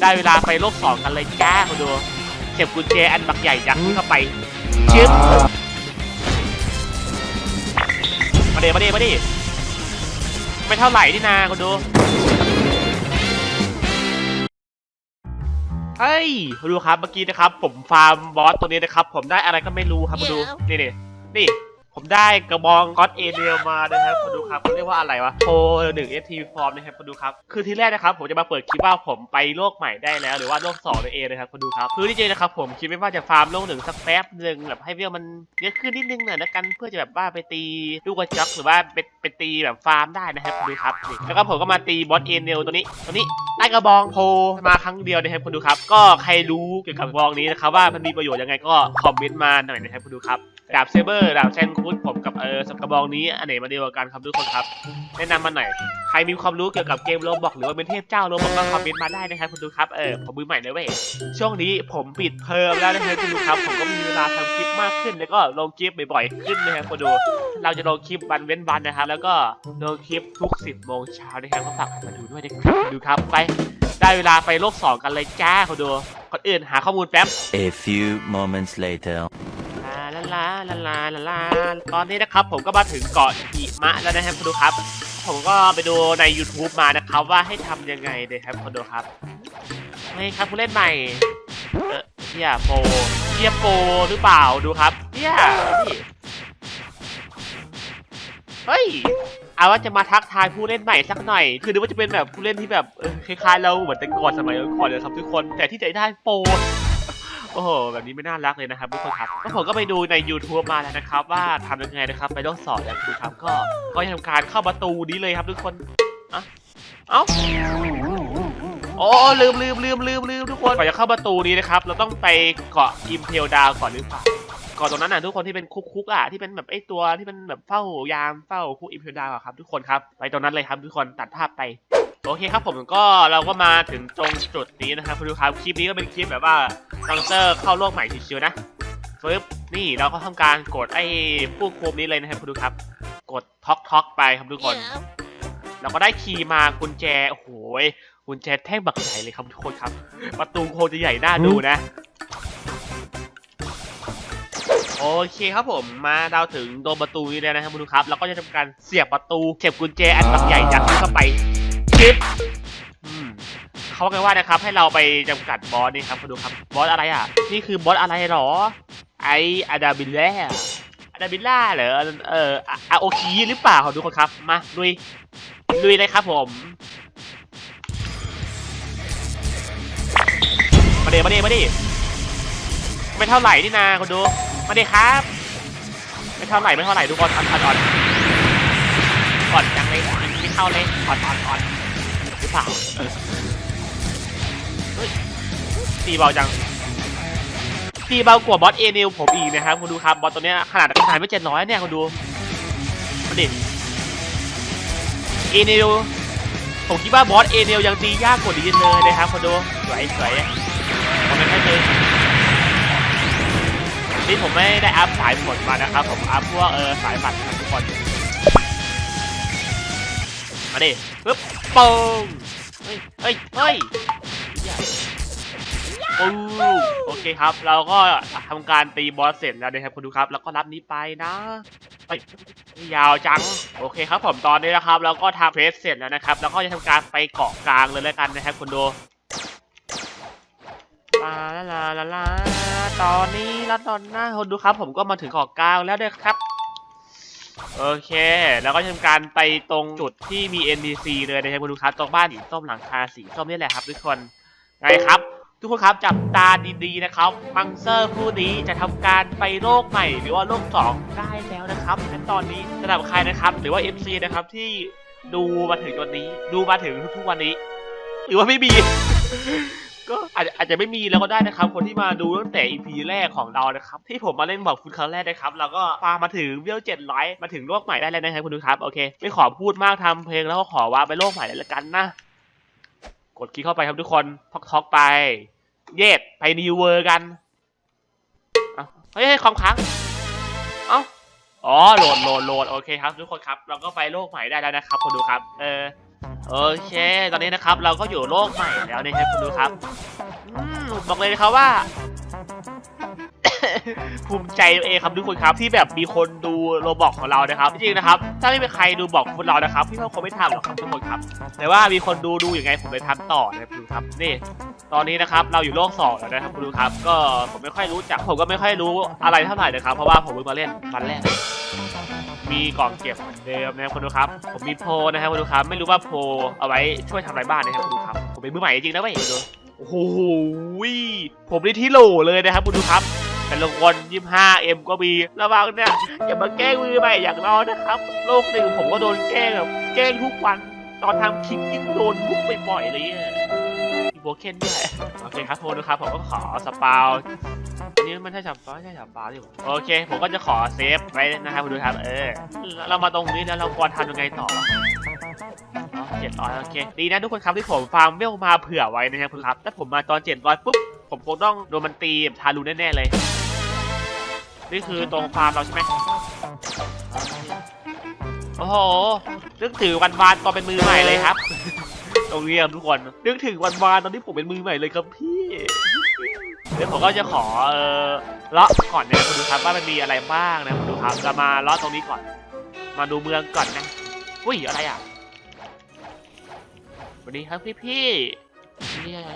ได้เวลาไปโลกสองกันเลยจ้าคุณดูเข็มกุญแจอันบักใหญ่ยัดเข้าไปชึบมาเดมาเดมาดิไม่เท่าไหร่นี่นาคุณดูเฮ้ยคุณดูครับเมื่อกี้นะครับ ผมฟาร์มบอสตัวนี้นะครับ ผมได้อะไรก็ไม่รู้ครับคุณดูนี่นี่นี่ ผมได้กระบองก็อตเอเดียมานะครับคุณดูครับเขาเรียกว่าอะไรวะโพหนึ่งเอทีฟอร์มนะครับคุณดูครับ คือที่แรกนะครับ ผมจะมาเปิดคลิปว่าผมไปโลกใหม่ได้แล้ว หรือว่าโลกสองนั่นเอนะครับคุณดูครับ คือที่จริงนะครับผมคิดไม่ว่าจะฟาร์มโลกหนึ่งสักแป๊บหนึ่งแบบให้เวลมันเยอะขึ้นนิดนึงหน่อยนะกันเพื่อจะแบบว่าไปตีลูกกระจอกหรือว่าไปไปตีแบบฟาร์มได้นะครับคุณดูครับ แล้วก็ผมก็มาตีบอสเอเนลตัวนี้ตัวนี้ได้กระบองโพมาครั้งเดียวนะครับคุณดูครับ ก็ใครรู้เกี่ยวกับกระบองนี้นะครับว่ามันมีประโยชน์ยังไงก็คอมเมนต์มาหน่อยนะครับคุณดูครับ ดาบเซเบอร์ดาบแซนคูดผมกับเออสกระบองนี้อันไหนมาดีกว่ากันครับทุกคนครับ แนะนำมาหน่อยใครมีความรู้เกี่ยวกับเกมโรบอกหรือว่าเป็นเทพเจ้าโรบอกก็คอมเมนต์มาได้นะครับคุณดูครับเออผมมือใหม่เลยเว้ยช่วงนี้ผมปิดเทอมแล้วนะครับคุณดูครับผมก็มีเวลาทำคลิปมากขึ้นแล้วก็ลงคลิปบ่อยๆขึ้นนะครับคุณดู เราจะลงคลิปวันเว้นวันนะครับแล้วก็ลงคลิปทุก10โมงเช้านะครับก็ฝากมาดูด้วยนะครับดูครับไปได้เวลาไปโลกสองกันเลยจ้าคุณดูก่อนอื่นหาข้อมูลแป๊บ A few moments later. ลาลาลาลาลาลาตอนนี้นะครับผมก็มาถึงเกาะหิมะแล้วนะครับคุณดูครับ ผมก็ไปดูใน YouTube มานะครับว่าให้ทำยังไงเลยครับคุณดูครับนี่ครับผู้เล่นใหม่เออเฮียโปเฮียโปหรือเปล่าดูครับเฮียนี่เฮ้ยเอาว่าจะมาทักทายผู้เล่นใหม่สักหน่อย คือนึกว่าจะเป็นแบบผู้เล่นที่แบบคล้ายๆเราเหมือนแต่ก่อนสมัยก่อนเลยครับทุกคน แต่ที่ใจได้โป โอ้โหแบบนี้ไม่น่ารักเลยนะครับทุกคนครับแล้วผมก็ไปดูใน YouTube มาแล้วนะครับ ว่าทำยังไงนะครับไปโลกสอบแล้วคือครับก็ก็ทำการเข้าประตูนี้เลยครับทุกคนอะเอ้าโอ้ลืมลืมลืมลืมลืมทุกคนก่อนจะเข้าประตูนี้นะครับ เราต้องไปเกาะอิมเพลดาวก่อนหรือเปล่าก่อนตรงนั้นน่ะทุกคนที่เป็นคุกคุกอะที่เป็นแบบไอ้ตัวที่มันแบบเฝ้ายามเฝ้าคุกอิมเพลดาวอะครับ ทุกคนครับไปตรงนั้นเลยครับทุกคนตัดภาพไป โอเคครับผมก็เราก็มาถึงตรงจุดนี้นะครับคุณดูครับคลิปนี้ก็เป็นคลิปแบบว่าซังเซอร์เข้าโลกใหม่ชิวๆนะปึ๊บนี่เราก็ทำการกดไอ้ผู้คุมนี้เลยนะครับคุณดูครับ กดท็อกท็อกไปครับทุกคน เราก็ได้คีย์มากุญแจโอ้โหยกุญแจแท่งบักใหญ่เลยครับทุกคนครับ ประตูโคงจะใหญ่น่าดูนะโอเคครับผมมาดาวถึงโดนประตูนี้แล้วนะครับคุณดูครับเราก็จะทำการเสียบประตูเข็บกุญแจอันบักใหญ่ยัดเข้าไป คลิปเขาบอกกันว่านะครับ ให้เราไปจำกัดบอสนี่ครับคุณดูครับบอสอะไรอะ นี่คือบอสอะไรหรอ ไออาดาบิลล่าอาดาบิลล่าเหรอเอออาโอคีหรือเปล่าครับทุกคนครับ มาลุยลุยเลยครับผมมาเดมาเดมาดิไม่เท่าไหร่นี่นาคุณดูมาดิครับ ไม่เท่าไหร่ไม่เท่าไหร่ทุกคนอ่อนอ่อนอ่อนอ่อนจังเลยไม่เข้าเลยอ่อนอ่อนอ่อน เปล่าตีเบาจังตีเบากว่าบอสเอเนลผมอีกนะครับคุณดูครับบอสตัวเนี้ยขนาดขนาดไม่เจ็ดร้อยเนี่ยคุณดูมาดิเอเนลผมคิดว่าบอสเอเนลยังตียากกว่านี้เลยนะครับคุณดูสวยสวยผมไม่ค่อยเจอนี่ผมไม่ได้อัพสายฝนมานะครับ ผมอัพพวกเออสายบัตรครับทุกคนมาดิ ปึ๊บปงเฮ้ยเฮ้ยเฮ้ยปูโอเคครับ เราก็ทำการตีบอสเสร็จแล้วนะครับคุณดูครับ แล้วก็รับนี้ไปนะไปยาวจัง โอเคครับผมตอนนี้นะครับ เราก็ทำเฟสเสร็จแล้วนะครับ แล้วก็จะทำการไปเกาะกลางเลยแล้วกันนะครับคุณดูลาลาลาลาตอนนี้แล้วตอนหน้าคนดูครับ ผมก็มาถึงเกาะกลางแล้วด้วยครับ โอเค แล้วก็ทำการไปตรงจุดที่มี NPC เลยนะครับคุณดูครับตรงบ้านสีส้มหลังคาสีส้มนี่แหละครับทุกคนไงครับ ทุกคนครับจับตาดีๆนะครับบังเซอร์ผู้นี้จะทำการไปโลกใหม่หรือว่าโลกสองได้แล้วนะครับและตอนนี้สำหรับใครนะครับหรือว่า MC นะครับที่ดูมาถึงตอนนี้ ดูมาถึงทุกๆวันนี้ หรือว่าไม่มี ก็อาจจะอาจจะไม่มีแล้วก็ได้นะครับ คนที่มาดูตั้งแต่ EP แรกของเรานะครับ ที่ผมมาเล่นบอกคุณครั้งแรกนะครับเราก็ปามาถึงเวลเจ็ดร้อยมาถึงโลกใหม่ได้แล้วนะครับคุณดูครับ โอเค ไม่ขอพูดมากทำเพลงแล้วก็ขอว่าไปโลกใหม่เลยละกันนะ กดคลิกเข้าไปครับทุกคนท็อกท็อกไป เย็ดไปนิวเวอร์กันเฮ้ยเฮ้ยคอมค้างเอ้าอ๋อโหลดโหลดโหลดโอเคครับ ทุกคนครับ เราก็ไปโลกใหม่ได้แล้วนะครับคนดูครับ เออ โอเค ตอนนี้นะครับเราก็อยู่โลกใหม่แล้วนะครับคุณดูครับอบอกเลยนะครับว่า ภูมิใจตัวเองครับทุกคนครับที่แบบมีคนดูโรบอกของเรานะครับจริงๆนะครับ ถ้าไม่มีใครดูบอกพวกเรานะครับพี่ก็คงไม่ทำหรอกครับทุกคนครับ แต่ว่ามีคนดูดูอย่างไงผมเลยทำต่อนะครับคุณดูครับนี่ ตอนนี้นะครับเราอยู่โลกสองแล้วนะครับคุณดูครับ ก็ผมไม่ค่อยรู้จักผมก็ไม่ค่อยรู้อะไรเท่าไหร่นะครับเพราะว่าผมเพิ่งมาเล่นวันแรก มีกล่องเก็บเหมือนเดิมนะครับคุณดูครับ ผมมีโพลนะครับคุณดูครับ ไม่รู้ว่าโพลเอาไว้ช่วยทำอะไรบ้างนะครับคุณดูครับ ผมเป็นมือใหม่จริงๆนะเว้ยดูโอ้โหผมได้ที่โหลเลยนะครับคุณดูครับเป็นรางวัล 25M ก็มี ระวังเนี่ย อย่ามาแกล้งมือใหม่อย่างเรานะครับ โลกหนึ่งผมก็โดนแกล้งแบบแกล้งทุกวัน ตอนทำคลิปยิ่งโดนทุกบ่อยๆเลย โบเคนด้วยโอเคครับโทษนะครับผมก็ขอสปาวอันนี้มันใช่สปาวไม่ใช่สปาวดิโอเค ผมก็จะขอเซฟไว้นะครับคุณดูครับ เออ เรามาตรงนี้แล้วเราควรทำยังไงต่อเจ็ดร้อยโอเคดีนะทุกคนครับที่ผมฟาร์มเวลมาเผื่อไว้นะครับคุณครับถ้าผมมาตอนเจ็ดร้อยปุ๊บผมคงต้องโดนมันตีแบบทารุแน่ๆเลย นี่คือตรงฟาร์มเราใช่ไหมโอ้โหนึกถึงวันวานตอนเป็นมือใหม่เลยครับ ตรงนี้ครับทุกคนนึกถึงวันวานตอนที่ผมเป็นมือใหม่เลยครับพี่เดี๋ยวผมก็จะขอเออเลาะก่อนนะคุณดูครับว่ามันมีอะไรบ้างนะคุณดูครับจะมาเลาะตรงนี้ก่อน มาดูเมืองก่อนนะอุ้ยอะไรอะสวัสดีครับพี่พี่ๆนี่อะไร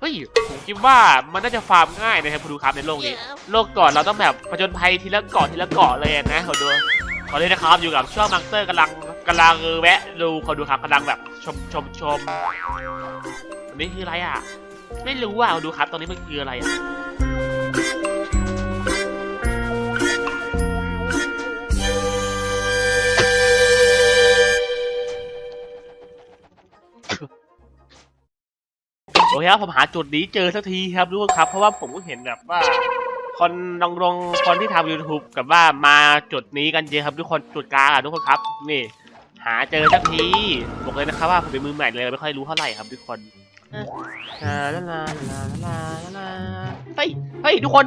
เฮ้ยผมคิดว่ามันน่าจะฟาร์มง่ายนะครับคุณดูครับในโลกนี้ โลกก่อนเราต้องแบบผจญภัยทีละเกาะทีละเกาะเลยนะขอดูขอเลยนะครับอยู่กับช่วงมังเตอร์กำลัง กำลังแวะดูเขอดูครับกำลังแบบชมชมชมอันนี้คืออะไรอะ ไม่รู้อะขอดูครับตรงนี้มันคืออะไรอะโอเคครับผมหาจุดนี้เจอสักทีครับทุกคนครับ เพราะว่าผมก็เห็นแบบว่า คนลองลงคนที่ทำ YouTube กับว่ามาจุดนี้กันเยอะครับทุกคนจุดกลางอะทุกคนครับ นี่ หาเจอสักทีบอกเลยนะครับว่าผมเป็นมือใหม่เลยไม่ค่อยรู้เท่าไหร่ครับทุกคนลาลาลาลาลาลาเฮ้ยเฮ้ยทุกคน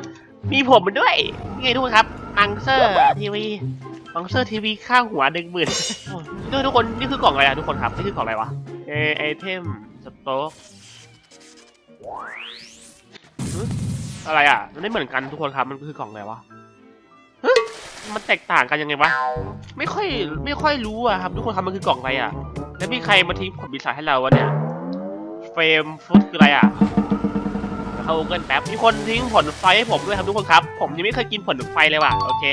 มีผมมันด้วยนี่ไงทุกคนครับมังเซอร์ทีวีมังเซอร์ทีวีข้างหัวหนึ่งหมื่นด้วยทุกคนนี่คือกล่องอะไรอะทุกคนครับนี่คือกล่องอะไรวะเอไอเทมสต็อกอะไรอะมันไม่เหมือนกันทุกคนครับมันคือกล่องอะไรวะฮะ มันแตกต่างกันยังไงวะ ไม่ค่อยไม่ค่อยรู้อะครับทุกคนครับมันคือกล่องอะไรอะแล้วมีใครมาทิ้งผลปีศาจให้เราวะเนี่ย เฟรมฟุตคืออะไรอะเดี๋ยวเข้า Google แป๊บมีคนทิ้งผลไฟให้ผมด้วยครับทุกคนครับ ผมยังไม่เคยกินผลไฟเลยว่ะโอเค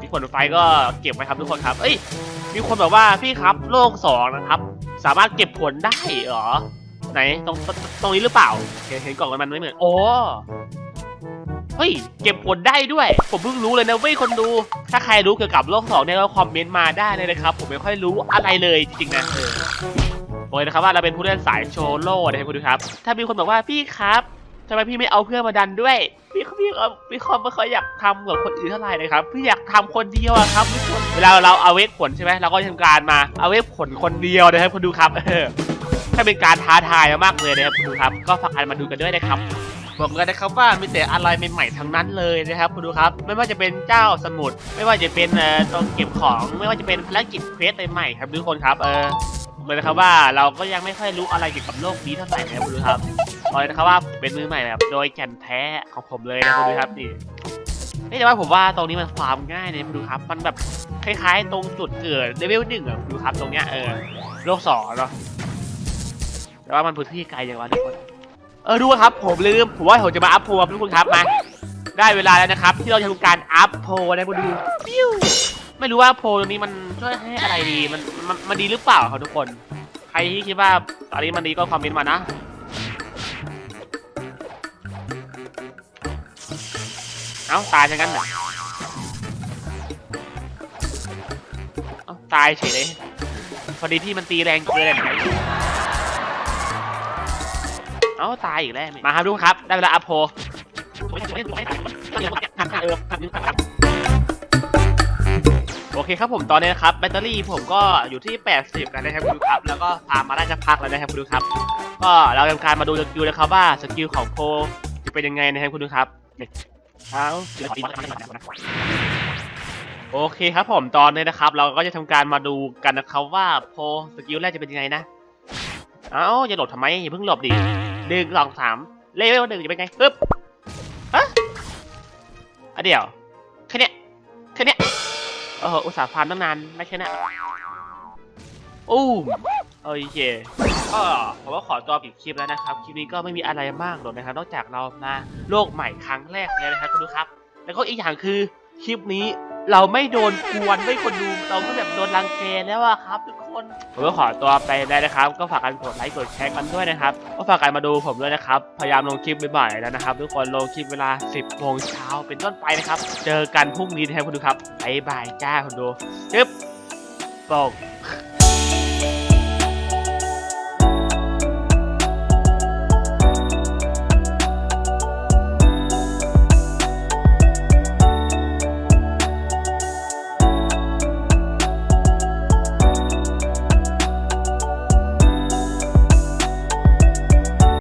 มีผลไฟก็เก็บไว้ครับทุกคนครับ เอ้ย มีคนแบบว่าพี่ครับโลกสองนะครับ สามารถเก็บผลได้เหรอไหนตรงตรงนี้หรือเปล่าเห็นกล่องมันไม่เหมือนโอ้ เฮ้ย เก็บผลได้ด้วย ผมเพิ่งรู้เลยนะเว้ยคนดู ถ้าใครรู้เกี่ยวกับโลกสองเนี่ยก็คอมเมนต์มาได้เลยนะครับ ผมไม่ค่อยรู้อะไรเลยจริงๆนะเออบอกเลยนะครับว่าเราเป็นผู้เล่นสายโชโล่นะครับคุณดูครับ ถ้ามีคนบอกว่าพี่ครับทำไมพี่ไม่เอาเพื่อนมาดันด้วย พี่พี่เออพี่คอมไม่ค่อยอยากทำกับคนอื่นเท่าไหร่เลยครับ พี่อยากทำคนเดียวครับทุกคนเวลาเราเอาเวทผลใช่ไหมเราก็ทำการมาเอาเวทผลคนเดียวนะครับคุณดูครับถ้าเป็นการท้าทายมากเลยนะครับคุณดูครับ ก็ฝากกันมาดูกันด้วยนะครับ บอกเลยนะครับว่ามีแต่อะไรใหม่ๆทั้งนั้นเลยนะครับคุณดูครับ ไม่ว่าจะเป็นเจ้าสมุด ไม่ว่าจะเป็นเอ่อตรงเก็บของ ไม่ว่าจะเป็นภารกิจเควสใหม่ๆครับทุกคนครับเออบอกเลยนะครับว่าเราก็ยังไม่ค่อยรู้อะไรเกี่ยวกับโลกนี้เท่าไหร่นะครับคุณดูครับบอกเลยนะครับว่าเป็นมือใหม่แบบโดยแก่นแท้ของผมเลยนะคุณดูครับนี่แต่ว่าผมว่าตรงนี้มันฟาร์มง่ายเลยคุณดูครับ มันแบบคล้ายๆ ตรงจุดเกิดเลเวลหนึ่งอะคุณดูครับตรงเนี้ยเออโลกสองเนาะแต่ว่ามันพื้นที่ไกลอย่างวะทุกคน เออดูครับผมลืมผมว่าผมจะมาอัพโพลครับทุกคนครับมาได้เวลาแล้วนะครับ ที่เราจะทำการอัพโพลนะมาดูปิ้วไม่รู้ว่าโพลตรงนี้มันช่วยให้อะไรดีมันมันมันดีหรือเปล่าครับทุกคน ใครที่คิดว่าตอนนี้มันดีก็คอมเมนต์มานะเอ้าตายจังกันเหรอเอ้าตายเฉยเลยพอดีที่มันตีแรงเกินไหนเอ้าตายอีกแล้วมาครับทุกครับได้เวลาอัพโพโอเคครับผมตอนนี้นะครับแบตเตอรี่ผมก็อยู่ที่ 80แล้วนะครับคุณดูครับ แล้วก็พามาได้จะพักแล้วนะครับคุณดูครับ ก็เราทำการมาดูสกิลนะครับว่าสกิลของโพจะเป็นยังไงนะครับคุณดูครับเอาโโอเคครับผมตอนนี้นะครับ เราก็จะทำการมาดูกันนะครับว่าโพสกิลแรกจะเป็นยังไงนะ เอ้าอย่าหลบทำไมอย่าเพิ่งหลบดิ หนึ่งสองสามเลเวลหนึ่งจะเป็นไงปึ๊บฮะอะเดี๋ยวแค่เนี้ยแค่เนี้ยโอ้โหอุตส่าห์ฟาร์มตั้งนานไม่ใช่นะอู้โอเคก็ผมก็ขอตัวปิดคลิปแล้วนะครับ คลิปนี้ก็ไม่มีอะไรมากหรอกนะครับ นอกจากเรามาโลกใหม่ครั้งแรกเลยนะครับคุณดูครับ แล้วก็อีกอย่างคือคลิปนี้ เราไม่โดนกวนไม่คนดูเราก็แบบโดนรังแกแล้วอะครับ ทุกคนผมก็ขอตัวไปได้นะครับ ก็ฝากกันกดไลค์กดแชร์กันด้วยนะครับ ก็ฝากกันมาดูผมด้วยนะครับ พยายามลงคลิปบ่อยๆแล้วนะครับ ทุกคนลงคลิปเวลา 10โมงเช้าเป็นต้นไปนะครับ เจอกันพรุ่งนี้นะครับคุณดูครับบ๊ายบายจ้าคุณดูจึ๊บปก